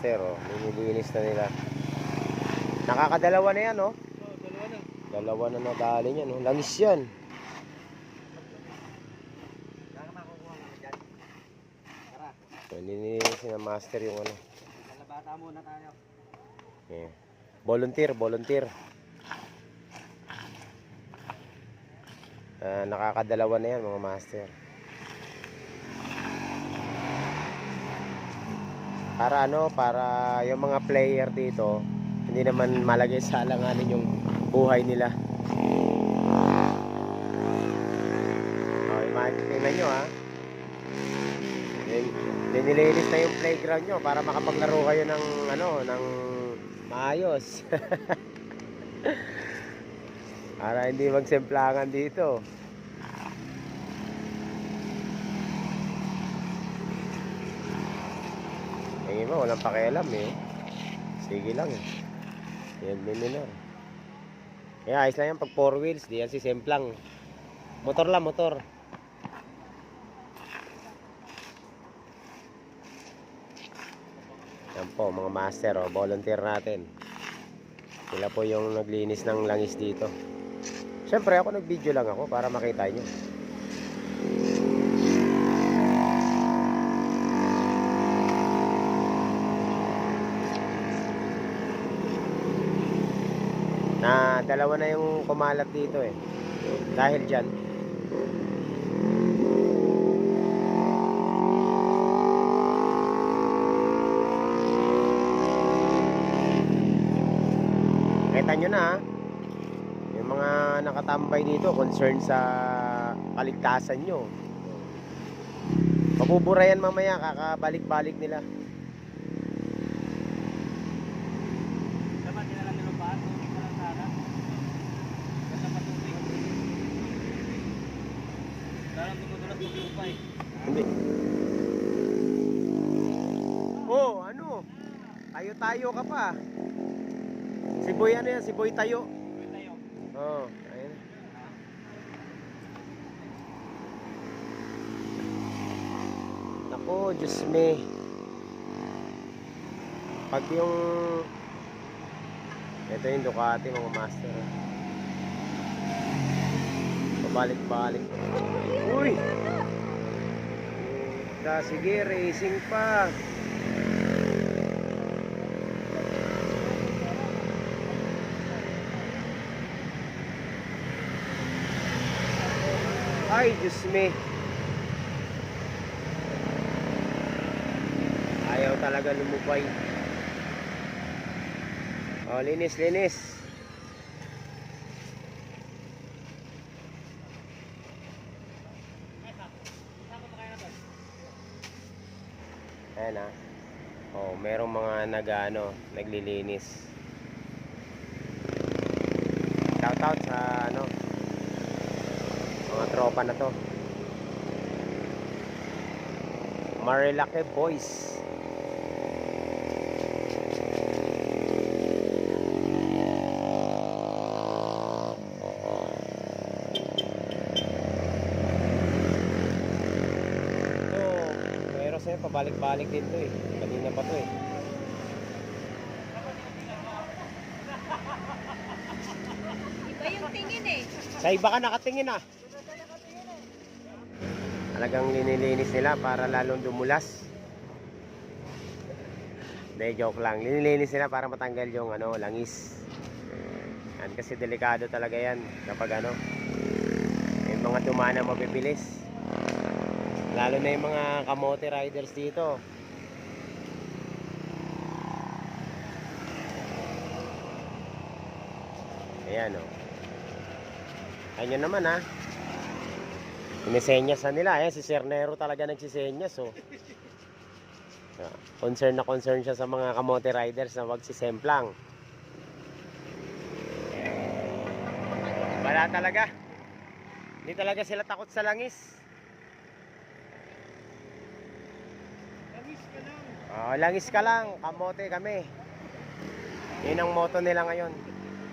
master, oh. Nililinis na nila. Nakakadalawa na yan, oh. Oh, dalawa na. Dalawa na nadali niyan, oh. Langis yan. So, nililinis na master yung ano. lalabata muna tayo. Yeah. Volunteer, volunteer. Ah, nakakadalawa na yan, mga master. Para ano, para yung mga player dito, hindi naman malagay sa alanganin yung buhay nila. Oh, tingnan nyo ha. Lin- Linilinis na yung playground nyo para makapaglaro kayo ng ano, ng maayos. para hindi magsemplangan dito. Yung iba, walang pakialam eh. Sige lang eh. Yan din nila. Kaya ayos lang yan pag four wheels, di yan si Semplang. Motor lang, motor. Yan po, mga master, oh, volunteer natin. Sila po yung naglinis ng langis dito. Siyempre, ako nag-video lang ako para makita nyo. Na dalawa na yung kumalat dito eh. Dahil dyan. Kita nyo na ha. Yung mga nakatambay dito concerned sa kaligtasan nyo. Mabubura yan mamaya, kakabalik-balik nila. Dapat din lang nila ba? Tubig na lang sana. Basta patubig. Parang tumutulas ng lupa eh. Oh, ano? Tayo-tayo ka pa. Si Boy ano yan? Si Boy tayo. Tuloy tayo. Oh, ayun. Ako, Diyos me. Pag yung... Ito yung Ducati, mga master. Pabalik-balik. Uy! Ta, sige, racing pa. Ay, Diyos me. Ayaw talaga lumubay. Oh, linis, linis. Ayan ah. Oh, merong mga nag-ano, naglilinis. Shout out sa ano, mga tropa na to. Marilake Boys. Ito, pabalik-balik din to eh. Kanina pa to eh. Iba yung tingin eh. Sa iba ka nakatingin ah. Talagang linilinis nila para lalong dumulas. Hindi, joke lang. Linilinis nila para matanggal yung ano, langis. Yan, kasi delikado talaga yan kapag ano, yung mga tumana mabibilis. Lalo na yung mga kamote riders dito. Ayan o. Oh. Ayun naman ha. Sinisenyas na nila. Ayan, si Sir Nero talaga nagsisenyas oh. Ah, Concern na concern siya sa mga kamote riders na wag si Semplang. Wala talaga. Hindi talaga sila takot sa. Langis ka lang. Oh, langis ka lang, kamote kami. Yun ang motto nila ngayon.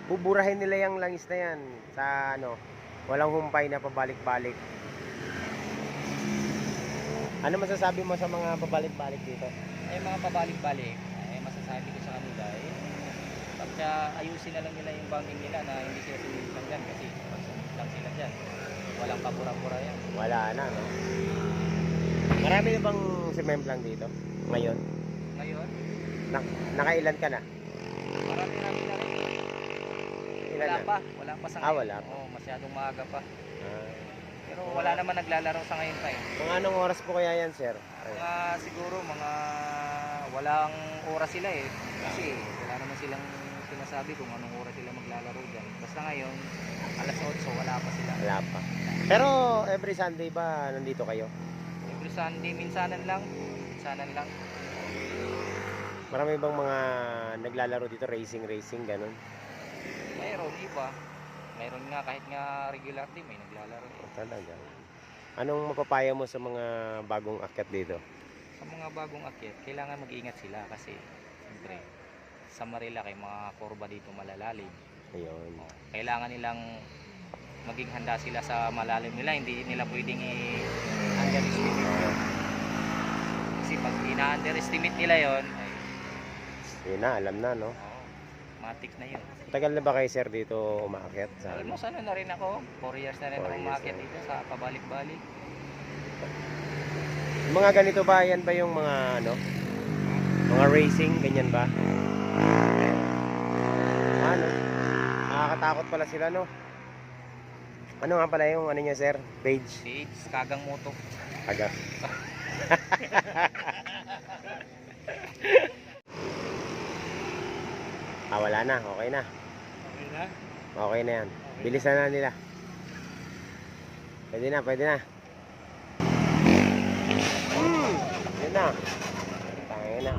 Buburahin nila yung langis na yan sa ano, walang humpay na pabalik-balik. Ano masasabi mo sa mga pabalik-balik dito? Eh mga pabalik-balik. Eh sabi ko sa kanila eh, pagka ayusin na lang nila yung banking nila na hindi sila sumilip lang dyan kasi lang sila dyan, walang kapura-pura yan. Wala na, no? Marami na bang sumemplang dito? Ngayon? Ngayon, Na- nakailan ka na? marami-rami na rin. Ilan Wala na? pa, wala pa sa Ah, ngayon. wala pa. Oo, masyadong maaga pa. Ah. Pero wala naman naglalaro sa ngayon pa eh. Mga anong oras po kaya yan, sir? Mga siguro mga walang oras sila eh. Kasi wala naman silang sinasabi kung anong oras sila maglalaro dyan. Basta ngayon, alas 8, wala pa sila. Wala pa. Pero every Sunday ba nandito kayo? Sunday, minsanan lang. Minsanan lang. Marami bang mga naglalaro dito, racing, racing, ganun? Mayroon, iba. Mayroon nga kahit nga regular team may naglalaro. eh. Oh, talaga. Anong mapapaya mo sa mga bagong akyat dito? Sa mga bagong akyat, kailangan mag-ingat sila kasi siyempre sa Marilaki mga kurba dito malalalim. Ayun. Oh, kailangan nilang maging handa sila sa malalim nila. Hindi nila pwedeng i-underestimate yun. Kasi pag ina-underestimate nila yon ay Yun na, alam na, no? oh, matik na yun. Tagal na ba kayo, sir, dito umaakyat? Sa Alam mo, sana na rin ako. 4 years na rin Four ako years umakyat na. dito sa pabalik-balik. Mga ganito ba, yan ba yung mga, ano? Mga racing, ganyan ba? Ano? Nakakatakot pala sila, no? Ano nga pala yung, ano niya, sir? Page? Page, kagang moto. Agak. ah, wala na. Okay na. Okay na? Okay na yan. Bilisan na nila. Pwede na, pwede na. Mm, yun na. Tangin na.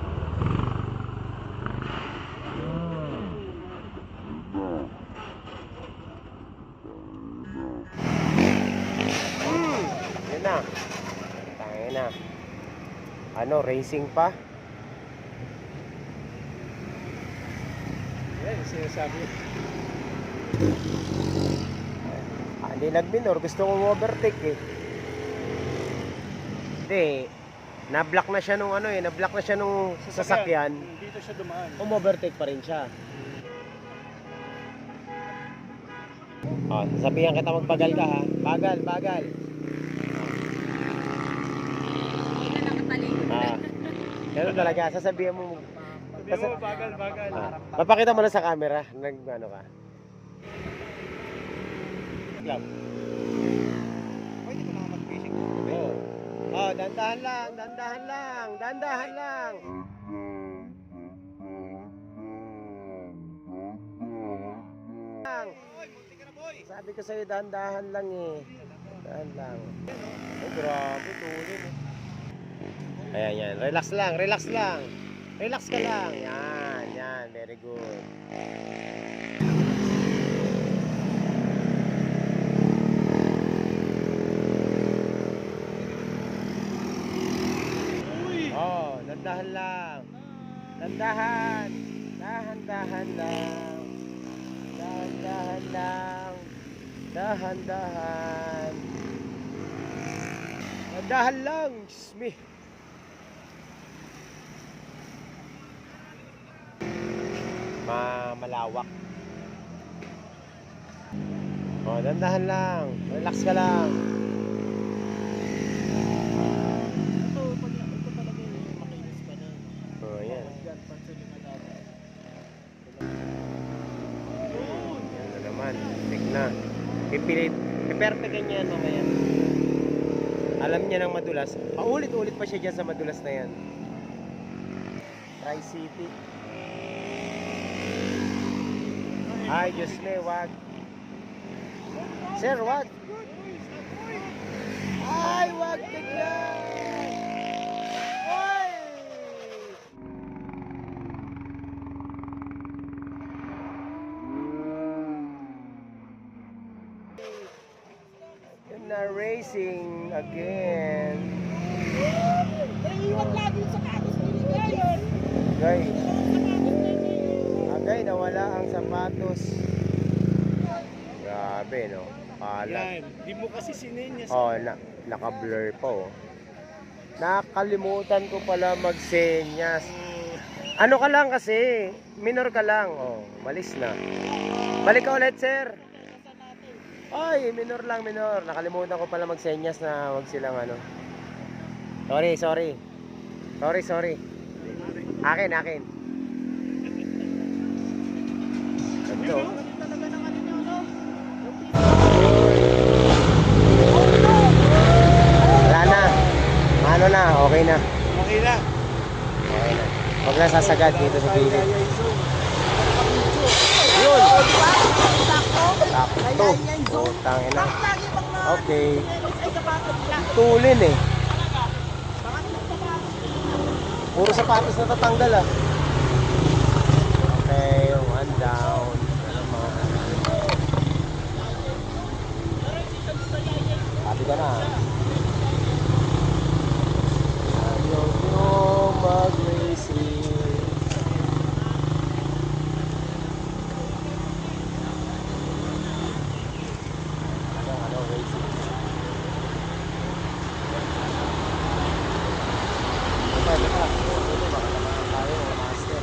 Mm, yun na. Tangin na. Ano, racing pa? Yan, sinasabi. Ah, hindi nag-minor. Gusto kong overtake eh. Hindi. Na-block na siya nung ano eh. Na-block na siya nung sasakyan. Dito siya dumaan. Um-overtake pa rin siya. Oh, sabihan kita magbagal ka ha. Bagal, bagal. Hindi na nakatalikod. Ah. Ganun talaga. Sasabihan mo. Sabi mo, bagal, bagal. Ah, papakita mo na sa camera. Nag ano ka. Club. Pwede ko naman mag-fishing. Oh. Oh, dandahan lang, dandahan lang, dandahan lang. Lang. Sabi ko sa'yo, dandahan lang eh. Dahan lang. Oh, grabe, tulin eh. Ayan, yan. Relax lang, relax lang. Relax ka lang. Yan, yan. Very good. Oh, dandahan lang. Dandahan. Dahan-dahan lang. Dahan-dahan lang. Dahan-dahan. Dandahan lang. Diyos me. Ma malawak. Oh, dandahan lang. Relax ka lang. Ito, pag, ito talaga yung makinis pa na. Oh, yan. Yan na naman. Tik na. Pipilit. Piperte ganyan mamaya. Alam niya ng madulas. Paulit-ulit pa siya dyan sa madulas na yan. Tri-City. Ay, Diyos me, wag. Sir, wag. Ay, wag ka dyan. Ay! Yun na racing again. Naiiwan lagi sa katos ni Gayon. Gay. Agay, nawala ang sapatos. Grabe, no? Pala. Yan, di mo kasi sinenyas. Oh, na, naka-blur pa, oh. Nakalimutan ko pala magsenyas. Ano ka lang kasi, minor ka lang. Oh, malis na. Balik ka ulit, sir. Ay, minor lang, minor. Nakalimutan ko pala magsenyas na wag silang ano. Sorry, sorry. Sorry, sorry. Akin, akin. Ito. Wala na. Ano na, okay na. Okay na. Okay na. Huwag na sasagad dito sa gilid. Yun. Sakto. Ina. Okay. Tulin eh. Puro sapatos na tatanggal ah. Okay, one down. Ano mga Sabi ka na. Ayaw nyo mag-racing. Ano, ano, racing? Teka, teka. Ito, baka naman tayo, master.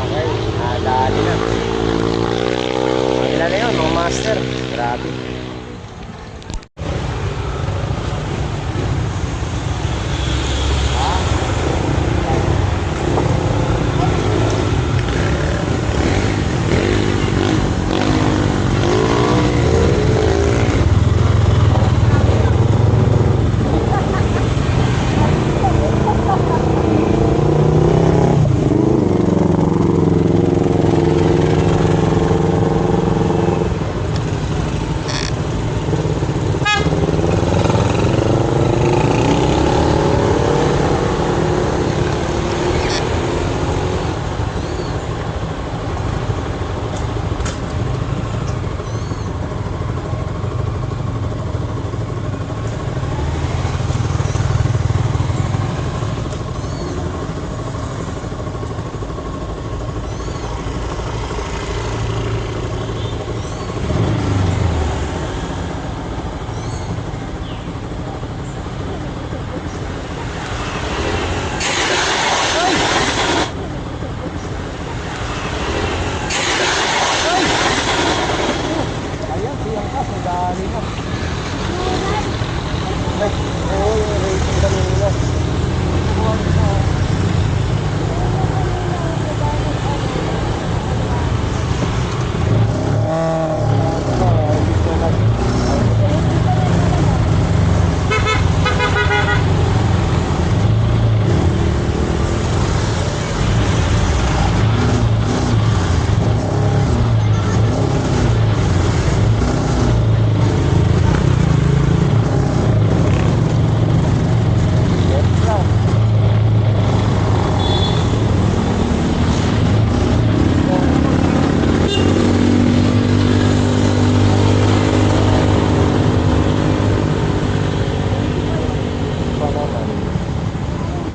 Okay, nadali na. Ilan na yun, mga master. Grabe. Ayan, siyang